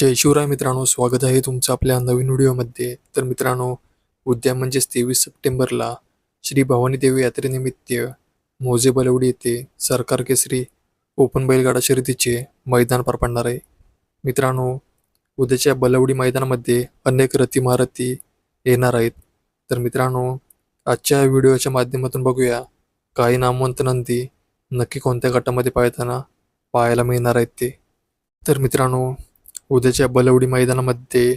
जय शिवराय मित्रांनो स्वागत आहे तुमचं आपल्या नवीन व्हिडिओमध्ये. तर मित्रांनो उद्या म्हणजेच तेवीस सप्टेंबरला श्री भवानी देवी यात्रेनिमित्त मोजे बलवडी येथे सरकार केसरी ओपन बैलगाडा शर्यतीचे मैदान पार पडणार आहे. मित्रांनो उद्याच्या बलवडी मैदानामध्ये अनेक रथी महारथी येणार आहेत. तर मित्रांनो आजच्या व्हिडिओच्या माध्यमातून बघूया काही नामवंत नंदी नक्की कोणत्या गटामध्ये पाळताना पाहायला मिळणार आहेत ते. तर मित्रांनो उद्याच्या बलवडी मैदानामध्ये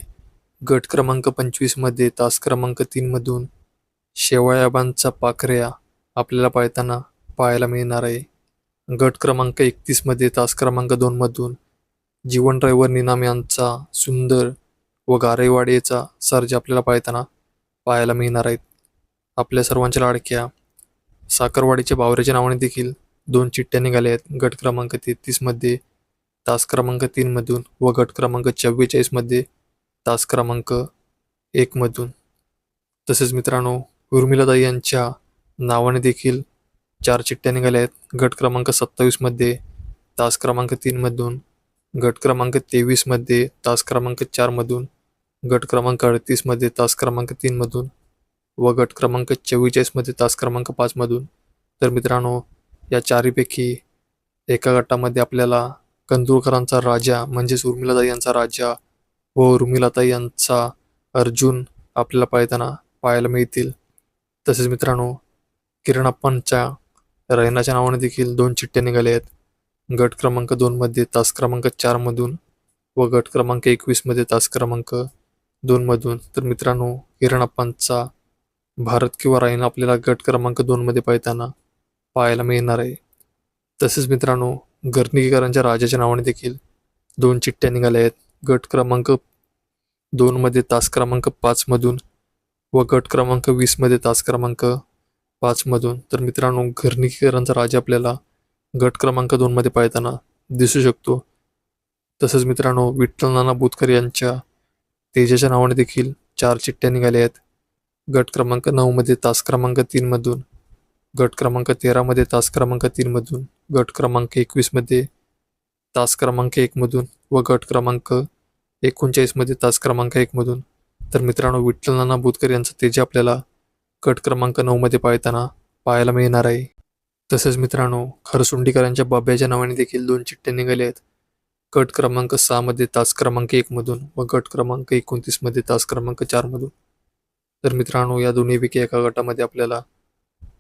गट क्रमांक पंचवीसमध्ये तास क्रमांक तीनमधून शेवाळ्याबांचा पाखऱ्या आपल्याला पाळताना पाहायला मिळणार आहे. गट क्रमांक एकतीसमध्ये तास क्रमांक दोनमधून जीवन ड्रायव्हर निनाम यांचा सुंदर व गारेवाडेचा सर्ज आपल्याला पाळताना पाहायला मिळणार आहेत. आपल्या सर्वांच्या लाडक्या साखरवाडीच्या बावऱ्याच्या नावाने देखील दोन चिठ्ठ्या निघाल्या आहेत. गट क्रमांक तेहतीसमध्ये तास क्रमांक तीनमधून व गट क्रमांक चव्वेचाळीसमध्ये तास क्रमांक एकमधून तसेच मित्रांनो उर्मिलाताई यांच्या नावाने देखील चार चिठ्ठ्या निघाल्या आहेत. गट क्रमांक सत्तावीसमध्ये तास क्रमांक तीनमधून गट क्रमांक तेवीसमध्ये तास क्रमांक चारमधून गट क्रमांक अडतीसमध्ये तास क्रमांक तीनमधून व गट क्रमांक चव्वेचाळीसमध्ये तास क्रमांक पाचमधून तर मित्रांनो या चारीपैकी एका गटामध्ये आपल्याला कंदुरकरांचा राजा म्हणजेच उर्मिलाताई यांचा राजा व उर्मिलाताई यांचा अर्जुन आपल्याला पाहताना पाहायला मिळतील. तसेच मित्रांनो किरणाप्पांच्या रैनाच्या नावाने देखील दोन चिठ्ठ्या निघाल्या आहेत. गट क्रमांक दोनमध्ये तास क्रमांक चारमधून व गट क्रमांक एकवीसमध्ये तास क्रमांक दोनमधून तर मित्रांनो किरणाप्पांचा भारत किंवा रायना आपल्याला गट क्रमांक दोनमध्ये पाहताना पाहायला मिळणार आहे. तसेच मित्रांनो गर्णिकेकरांच्या राजाच्या नावाने देखील दोन चिठ्ठ्या निघाल्या आहेत. गट क्रमांक दोनमध्ये तास क्रमांक पाचमधून व गट क्रमांक वीसमध्ये तास क्रमांक पाचमधून तर मित्रांनो घरनिकीकरांचा राजा आपल्याला गट क्रमांक दोनमध्ये पाळताना दिसू शकतो. तसंच मित्रांनो विठ्ठल नाना बोतकर यांच्या तेजाच्या नावाने देखील चार चिठ्ठ्या निघाल्या आहेत. गट क्रमांक नऊमध्ये तास क्रमांक तीनमधून गट क्रमांक तेरामध्ये तास क्रमांक तीनमधून गट क्रमांक एकवीसमध्ये तास क्रमांक एकमधून व गट क्रमांक एकोणचाळीसमध्ये तास क्रमांक एकमधून तर मित्रांनो विठ्ठल नाना बुतकर यांचं तेज आपल्याला गट क्रमांक नऊमध्ये पाळताना पाहायला मिळणार आहे. तसेच मित्रांनो खरसुंडीकरांच्या बाब्याच्या नावाने देखील दोन चिठ्ठ्या निघाल्या आहेत. गट क्रमांक सहामध्ये तास क्रमांक एकमधून व गट क्रमांक एकोणतीसमध्ये तास क्रमांक चारमधून तर मित्रांनो या दोन्हीपैकी एका गटामध्ये आपल्याला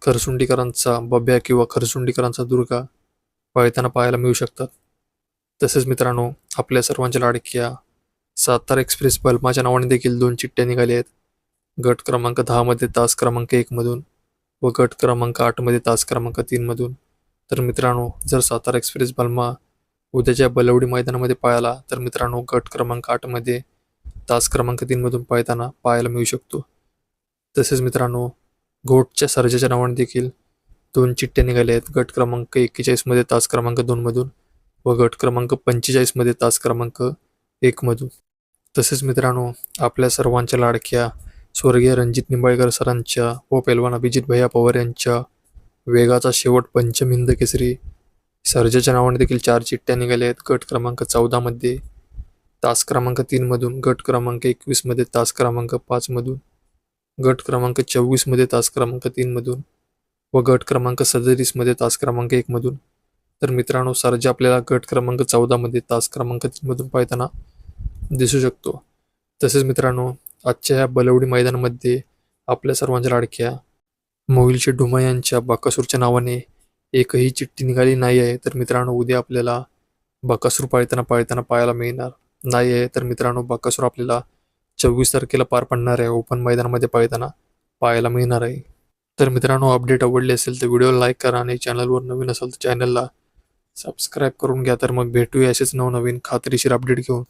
खरसुंडीकरांचा बब्या किंवा खरसुंडीकरांचा दुर्गा पाळताना पाहायला मिळू शकतात. तसेच मित्रांनो आपल्या सर्वांच्या लाडक्या सातारा एक्सप्रेस बल्माच्या नावाने देखील दोन चिठ्ठ्या निघाल्या आहेत. गट क्रमांक दहामध्ये तास क्रमांक एकमधून व गट क्रमांक आठमध्ये तास क्रमांक तीनमधून तर मित्रांनो जर सातारा एक्सप्रेस बल्मा उद्याच्या बलवडी मैदानामध्ये पाळाला तर मित्रांनो गट क्रमांक आठमध्ये तास क्रमांक तीनमधून पाळताना पाहायला मिळू शकतो. तसेच मित्रांनो घोटच्या सर्जाच्या नावाने देखील दोन चिठ्ठ्या निघाल्या आहेत. गट क्रमांक एक्केचाळीसमध्ये तास क्रमांक दोनमधून व गट क्रमांक पंचेचाळीसमध्ये तास क्रमांक एकमधून तसेच मित्रांनो आपल्या सर्वांच्या लाडक्या स्वर्गीय रणजित निंबाळकर सरांच्या व पैलवान अभिजित भैया पवार यांच्या वेगाचा शेवट पंचमिंद केसरी सर्जाच्या नावाने देखील चार चिठ्ठ्या निघाल्या आहेत. गट क्रमांक चौदामध्ये तास क्रमांक तीनमधून गट क्रमांक एकवीसमध्ये तास क्रमांक पाचमधून गट क्रमांक चोवीसमध्ये तास क्रमांक तीनमधून व गट क्रमांक सदतीसमध्ये तास क्रमांक एकमधून तर मित्रांनो सर्जा आपल्याला गट क्रमांक चौदामध्ये तास क्रमांक तीनमधून पाहताना दिसू शकतो. तसेच मित्रांनो आजच्या या बलवडी मैदानामध्ये आपल्या सर्वांच्या लाडक्या मोहिलचे ढुमा यांच्या बाकासूरच्या नावाने एकही चिठ्ठी निघाली नाही आहे. तर मित्रांनो उद्या आपल्याला बाकासूर पाळताना पाळताना पाहायला मिळणार नाही आहे. तर मित्रांनो बाकासूर आपल्याला चोवीस तारखेला पार पडणार आहे. ओपन मैदानामध्ये पाळताना पाहायला मिळणार आहे. तर मित्रांनो अपडेट आवडली असेल तर व्हिडिओला लाईक करा आणि चॅनलवर नवीन असेल तर चॅनलला सबस्क्राईब करून घ्या. तर मग भेटूया असेच नवनवीन खात्रीशीर अपडेट घेऊन.